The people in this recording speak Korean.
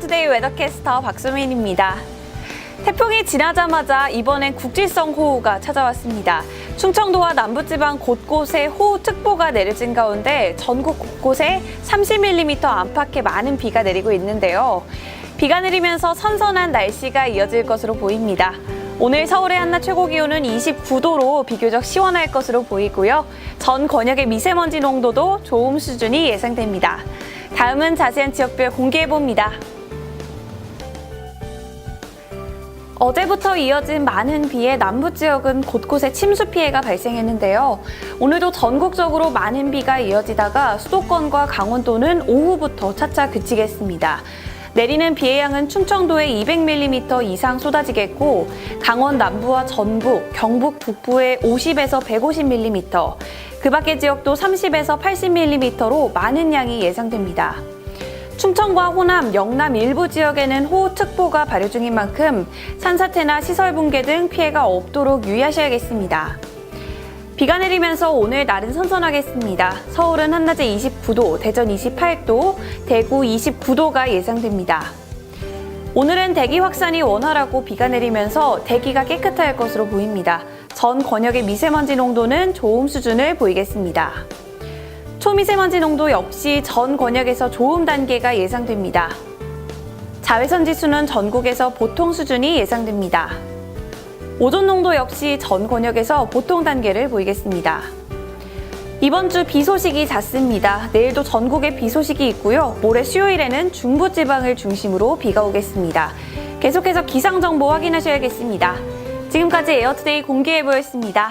에어투데이 웨더캐스터 박수민입니다. 태풍이 지나자마자 이번엔 국지성 호우가 찾아왔습니다. 충청도와 남부지방 곳곳에 호우특보가 내려진 가운데 전국 곳곳에 30mm 안팎의 많은 비가 내리고 있는데요. 비가 내리면서 선선한 날씨가 이어질 것으로 보입니다. 오늘 서울의 한낮 최고 기온은 29도로 비교적 시원할 것으로 보이고요. 전 권역의 미세먼지 농도도 좋음 수준이 예상됩니다. 다음은 자세한 지역별 공개해 봅니다. 어제부터 이어진 많은 비에 남부 지역은 곳곳에 침수 피해가 발생했는데요. 오늘도 전국적으로 많은 비가 이어지다가 수도권과 강원도는 오후부터 차차 그치겠습니다. 내리는 비의 양은 충청도에 200mm 이상 쏟아지겠고 강원 남부와 전북, 경북 북부에 50에서 150mm, 그 밖의 지역도 30에서 80mm로 많은 양이 예상됩니다. 충청과 호남, 영남 일부 지역에는 호우특보가 발효 중인 만큼 산사태나 시설 붕괴 등 피해가 없도록 유의하셔야겠습니다. 비가 내리면서 오늘 날은 선선하겠습니다. 서울은 한낮에 29도, 대전 28도, 대구 29도가 예상됩니다. 오늘은 대기 확산이 원활하고 비가 내리면서 대기가 깨끗할 것으로 보입니다. 전 권역의 미세먼지 농도는 좋음 수준을 보이겠습니다. 초미세먼지 농도 역시 전 권역에서 좋음 단계가 예상됩니다. 자외선 지수는 전국에서 보통 수준이 예상됩니다. 오존 농도 역시 전 권역에서 보통 단계를 보이겠습니다. 이번 주 비 소식이 잦습니다. 내일도 전국에 비 소식이 있고요. 모레 수요일에는 중부 지방을 중심으로 비가 오겠습니다. 계속해서 기상 정보 확인하셔야겠습니다. 지금까지 에어투데이 공개해 보였습니다.